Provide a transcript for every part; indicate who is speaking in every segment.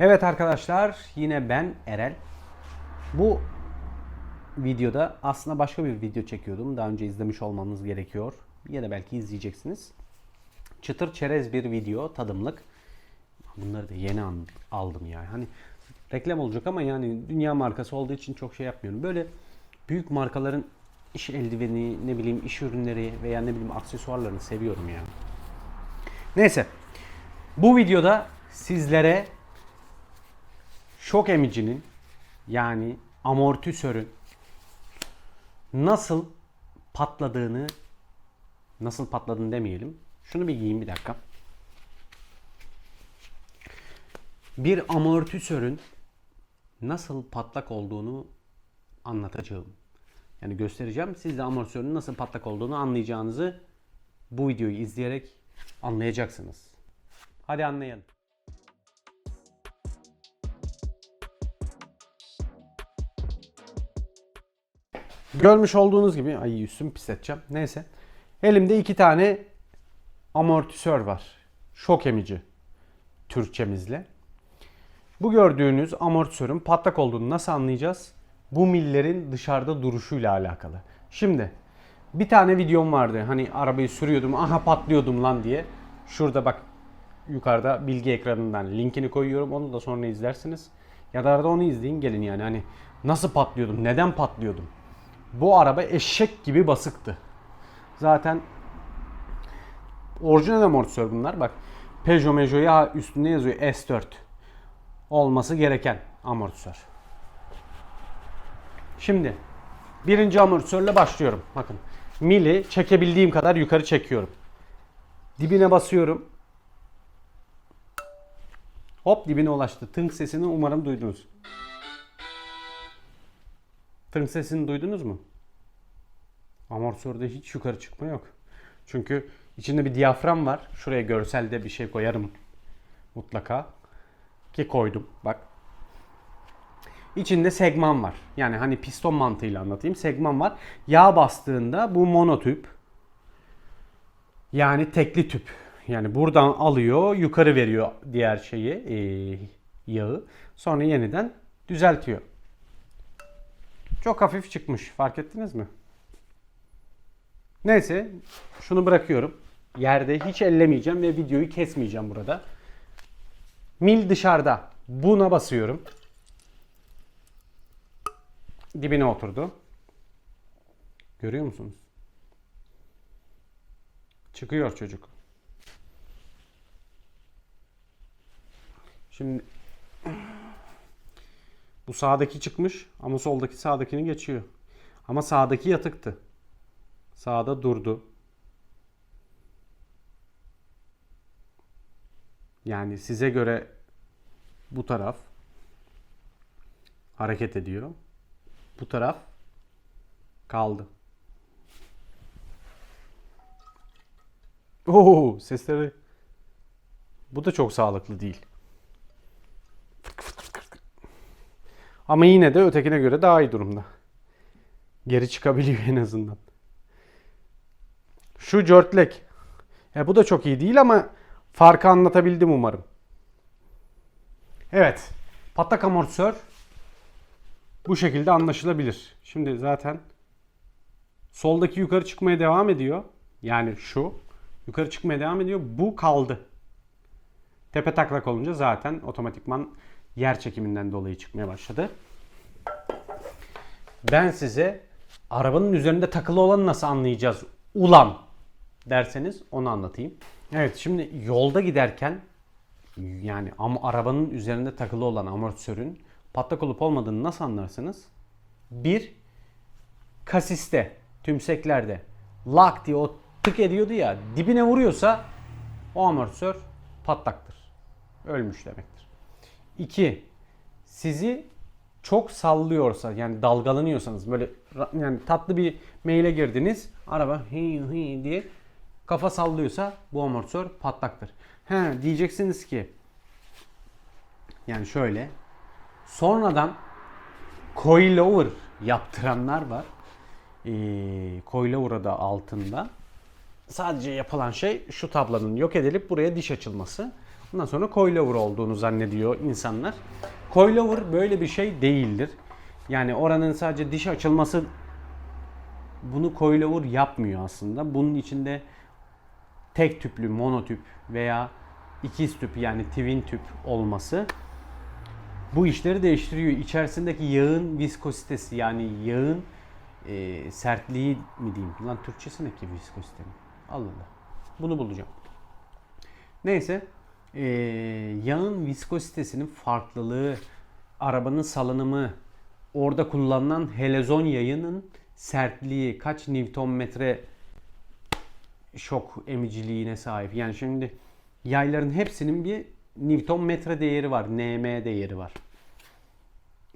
Speaker 1: Evet arkadaşlar yine ben Erel. Bu videoda aslında başka bir video çekiyordum. Daha önce izlemiş olmanız gerekiyor. Ya da belki izleyeceksiniz. Çıtır çerez bir video tadımlık. Bunları da yeni aldım yani. Hani reklam olacak ama yani dünya markası olduğu için çok şey yapmıyorum. Böyle büyük markaların iş eldiveni, ne bileyim iş ürünleri veya ne bileyim aksesuarlarını seviyorum yani. Neyse. Bu videoda sizlere şok emicinin yani amortisörün nasıl patladığını nasıl patladığını demeyelim. Şunu bir giyeyim bir dakika. Bir amortisörün nasıl patlak olduğunu anlatacağım. Yani göstereceğim. Siz de amortisörün nasıl patlak olduğunu anlayacağınızı bu videoyu izleyerek anlayacaksınız. Hadi anlayalım. Görmüş olduğunuz gibi ay üstümü pis edeceğim. Neyse. Elimde iki tane amortisör var. Şok emici. Türkçemizle. Bu gördüğünüz amortisörün patlak olduğunu nasıl anlayacağız? Bu millerin dışarıda duruşuyla alakalı. Şimdi bir tane videom vardı. Hani arabayı sürüyordum. Aha patlıyordum lan diye. Şurada bak yukarıda bilgi ekranından linkini koyuyorum. Onu da sonra izlersiniz. Ya da arada onu izleyin gelin yani. Hani nasıl patlıyordum? Neden patlıyordum? Bu araba eşek gibi basıktı. Zaten orijinal amortisör bunlar. Bak Peugeot Mejo'ya üstünde yazıyor S4 olması gereken amortisör. Şimdi birinci amortisörle başlıyorum. Bakın mili çekebildiğim kadar yukarı çekiyorum. Dibine basıyorum. Hop dibine ulaştı. Tınk sesini umarım duydunuz. Tınk sesini duydunuz mu? Amortisörde hiç yukarı çıkma yok. Çünkü içinde bir diyafram var. Şuraya görselde bir şey koyarım mutlaka. Ki koydum bak. İçinde segman var. Yani hani piston mantığıyla anlatayım. Segman var. Yağ bastığında bu monotüp. Yani tekli tüp. Yani buradan alıyor, yukarı veriyor diğer şeyi, eee, yağı. Sonra yeniden düzeltiyor. Çok hafif çıkmış. Fark ettiniz mi? Neyse, şunu bırakıyorum. Yerde hiç ellemeyeceğim ve videoyu kesmeyeceğim burada. Mil dışarıda. Buna basıyorum. Dibine oturdu. Görüyor musunuz? Çıkıyor çocuk. Şimdi bu sağdaki çıkmış ama soldaki sağdakini geçiyor. Ama sağdaki yatıktı. Sağda durdu. Yani size göre bu taraf hareket ediyor. Bu taraf kaldı. Oo, sesleri bu da çok sağlıklı değil. Ama yine de ötekine göre daha iyi durumda. Geri çıkabiliyor en azından. Şu cörtlek. E, bu da çok iyi değil ama farkı anlatabildim umarım. Evet. Patlak amortisör bu şekilde anlaşılabilir. Şimdi zaten soldaki yukarı çıkmaya devam ediyor. Yani şu yukarı çıkmaya devam ediyor. Bu kaldı. Tepe taklak olunca zaten otomatikman yer çekiminden dolayı çıkmaya başladı. Ben size arabanın üzerinde takılı olanı nasıl anlayacağız? Ulan derseniz onu anlatayım. Evet şimdi yolda giderken yani ama arabanın üzerinde takılı olan amortisörün patlak olup olmadığını nasıl anlarsınız? Bir kasiste, tümseklerde lak diye o tık ediyordu ya dibine vuruyorsa o amortisör patlaktır. Ölmüş demektir. İki, sizi çok sallıyorsa yani dalgalanıyorsanız böyle yani tatlı bir maile girdiniz araba hi hi diye kafa sallıyorsa bu amortisör patlaktır. He diyeceksiniz ki yani şöyle sonradan coilover yaptıranlar var. Ee, coilover da altında. Sadece yapılan şey şu tablonun yok edilip buraya diş açılması. Ondan sonra coilover olduğunu zannediyor insanlar. Coilover böyle bir şey değildir. Yani oranın sadece diş açılması bunu coilover yapmıyor aslında. Bunun içinde tek tüplü monotüp veya ikiz tüp yani twin tüp olması bu işleri değiştiriyor. İçerisindeki yağın viskositesi yani yağın e, sertliği mi diyeyim? Lan Türkçesi ne ki viskosite mi? Allah Allah. Bunu bulacağım. Neyse e, yağın viskositesinin farklılığı, arabanın salınımı, orada kullanılan helezon yayının sertliği, kaç Newton metre şok emiciliğine sahip. Yani şimdi yayların hepsinin bir Newton metre değeri var, Nm değeri var.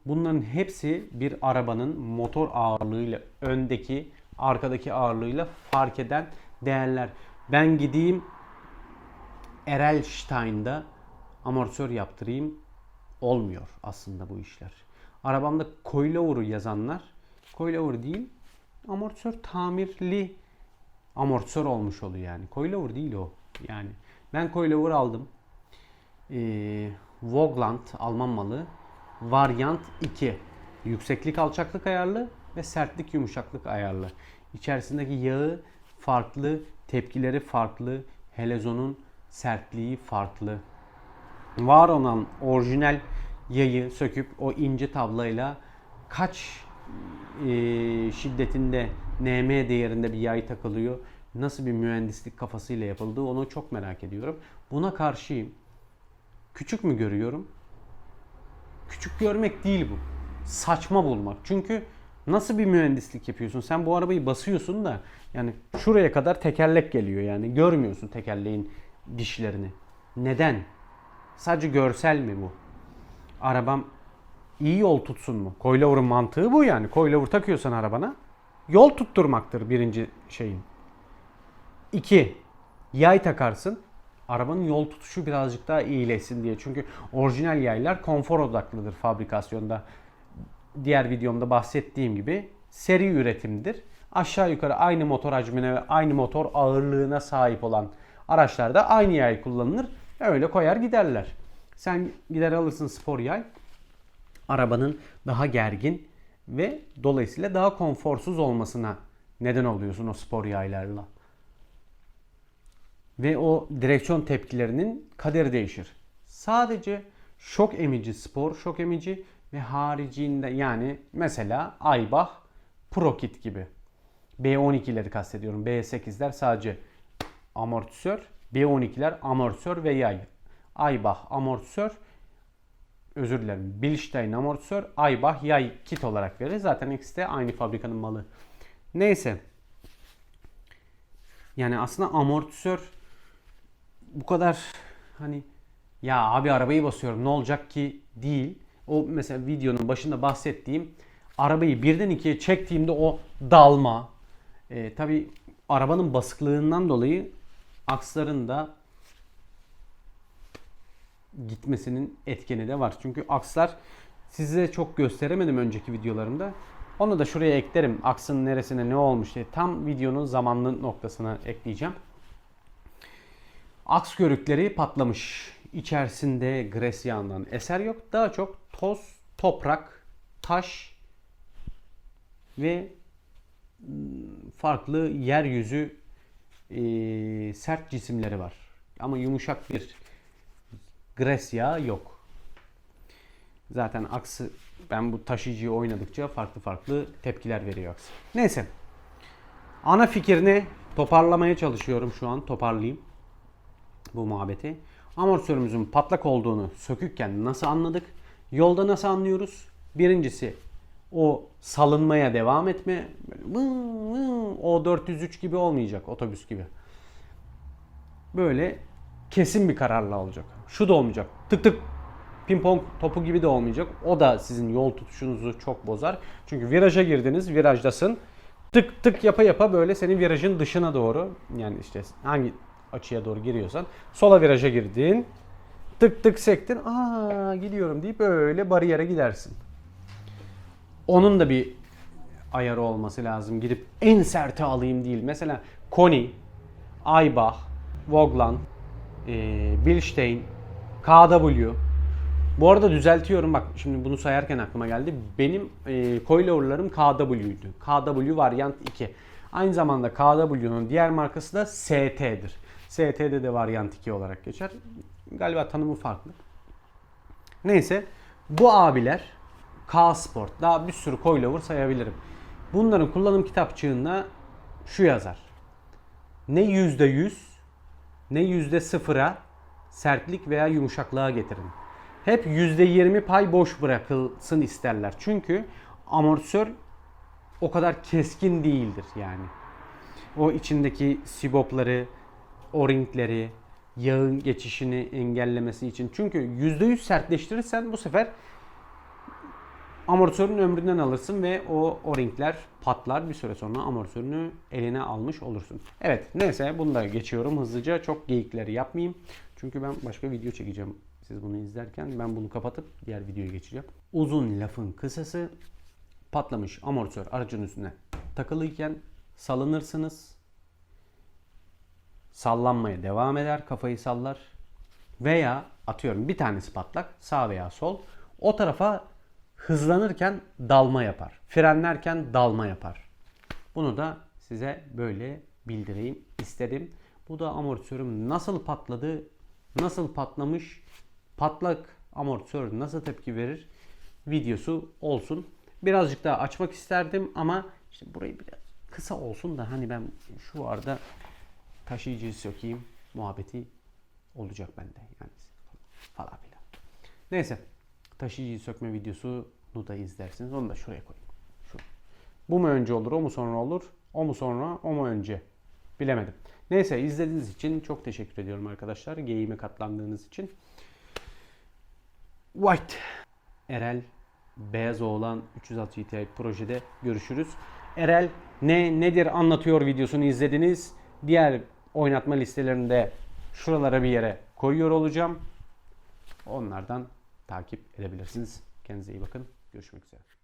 Speaker 1: Bunların hepsi bir arabanın motor ağırlığıyla, öndeki, arkadaki ağırlığıyla fark eden değerler. Ben gideyim Erelstein'da amortisör yaptırayım olmuyor aslında bu işler. Arabamda coilover'ı yazanlar coilover değil amortisör tamirli amortisör olmuş oluyor yani. Coilover değil o. Yani ben coilover aldım. Ee, Vogland Alman malı Variant 2. Yükseklik alçaklık ayarlı ve sertlik yumuşaklık ayarlı. İçerisindeki yağı farklı, tepkileri farklı, helezonun sertliği farklı. Var olan orijinal yayı söküp o ince tablayla kaç e, şiddetinde NM değerinde bir yay takılıyor. Nasıl bir mühendislik kafasıyla yapıldığı onu çok merak ediyorum. Buna karşıyım. Küçük mü görüyorum? Küçük görmek değil bu. Saçma bulmak. Çünkü nasıl bir mühendislik yapıyorsun? Sen bu arabayı basıyorsun da yani şuraya kadar tekerlek geliyor yani. Görmüyorsun tekerleğin dişlerini. Neden? Sadece görsel mi bu? Arabam iyi yol tutsun mu? Coilover'ın mantığı bu yani. Coilover takıyorsan arabana yol tutturmaktır birinci şeyin. İki, yay takarsın. Arabanın yol tutuşu birazcık daha iyileşsin diye. Çünkü orijinal yaylar konfor odaklıdır fabrikasyonda. Diğer videomda bahsettiğim gibi seri üretimdir. Aşağı yukarı aynı motor hacmine ve aynı motor ağırlığına sahip olan araçlarda aynı yay kullanılır. Öyle koyar giderler. Sen gider alırsın spor yay. Arabanın daha gergin ve dolayısıyla daha konforsuz olmasına neden oluyorsun o spor yaylarla. Ve o direksiyon tepkilerinin kaderi değişir. Sadece şok emici spor, şok emici ve haricinde yani mesela Aybach Pro Kit gibi. B12'leri kastediyorum. B8'ler sadece amortisör, B12'ler amortisör ve yay. Aybach amortisör, özür dilerim. Bilstein amortisör, Aybach yay kit olarak verir. Zaten ikisi de aynı fabrikanın malı. Neyse. Yani aslında amortisör bu kadar hani ya abi arabayı basıyorum ne olacak ki değil. O mesela videonun başında bahsettiğim arabayı birden ikiye çektiğimde o dalma. E, Tabi arabanın basıklığından dolayı aksların da gitmesinin etkeni de var. Çünkü akslar size çok gösteremedim önceki videolarımda. Onu da şuraya eklerim. Aksın neresine ne olmuş diye. Tam videonun zamanlı noktasına ekleyeceğim. Aks görükleri patlamış. İçerisinde gres yağından eser yok. Daha çok toz, toprak, taş ve farklı yeryüzü e, sert cisimleri var. Ama yumuşak bir gres yağı yok. Zaten aksı ben bu taşıyıcıyı oynadıkça farklı farklı tepkiler veriyor aks. Neyse. Ana fikrini toparlamaya çalışıyorum şu an. Toparlayayım bu muhabbeti. Amortisörümüzün patlak olduğunu sökükken nasıl anladık? Yolda nasıl anlıyoruz? Birincisi o salınmaya devam etme. O 403 gibi olmayacak otobüs gibi. Böyle kesin bir kararla olacak. Şu da olmayacak. Tık tık pimpon topu gibi de olmayacak. O da sizin yol tutuşunuzu çok bozar. Çünkü viraja girdiniz, virajdasın. Tık tık yapa yapa böyle senin virajın dışına doğru yani işte hangi açıya doğru giriyorsan sola viraja girdin. Tık tık sektin. Aa gidiyorum deyip böyle bariyere gidersin. Onun da bir ayarı olması lazım. Gidip en serte alayım değil. Mesela Koni, Aybach, Voglan, e, Bilstein KW. Bu arada düzeltiyorum bak şimdi bunu sayarken aklıma geldi. Benim e, coilover'larım KW'ydu. KW varyant 2. Aynı zamanda KW'nun diğer markası da ST'dir. ST'de de varyant 2 olarak geçer. Galiba tanımı farklı. Neyse bu abiler K Sport daha bir sürü coilover sayabilirim. Bunların kullanım kitapçığında şu yazar. Ne %100 ne %0'a sertlik veya yumuşaklığa getirin. Hep %20 pay boş bırakılsın isterler. Çünkü amortisör o kadar keskin değildir yani. O içindeki sibopları, o-ringleri, yağın geçişini engellemesi için. Çünkü %100 sertleştirirsen bu sefer amortisörün ömründen alırsın ve o o-ringler patlar. Bir süre sonra amortisörünü eline almış olursun. Evet neyse bunu da geçiyorum hızlıca. Çok geyikleri yapmayayım. Çünkü ben başka video çekeceğim. Siz bunu izlerken ben bunu kapatıp diğer videoya geçeceğim. Uzun lafın kısası patlamış amortisör aracın üstüne takılıyken salınırsınız. Sallanmaya devam eder, kafayı sallar. Veya atıyorum bir tanesi patlak sağ veya sol. O tarafa hızlanırken dalma yapar. Frenlerken dalma yapar. Bunu da size böyle bildireyim istedim. Bu da amortisörüm nasıl patladı, nasıl patlamış, patlak amortisör nasıl tepki verir videosu olsun. Birazcık daha açmak isterdim ama işte burayı biraz kısa olsun da hani ben şu arada taşıyıcıyı sökeyim muhabbeti olacak bende yani falan filan. Neyse taşıyıcıyı sökme videosunu da izlersiniz. Onu da şuraya koyayım. Şu. Bu mu önce olur, o mu sonra olur? O mu sonra, o mu önce? Bilemedim. Neyse izlediğiniz için çok teşekkür ediyorum arkadaşlar. Geyiğime katlandığınız için. White. Erel Beyaz Oğlan 306 GTI projede görüşürüz. Erel ne nedir anlatıyor videosunu izlediniz. Diğer oynatma listelerinde şuralara bir yere koyuyor olacağım. Onlardan takip edebilirsiniz. Kendinize iyi bakın. Görüşmek üzere.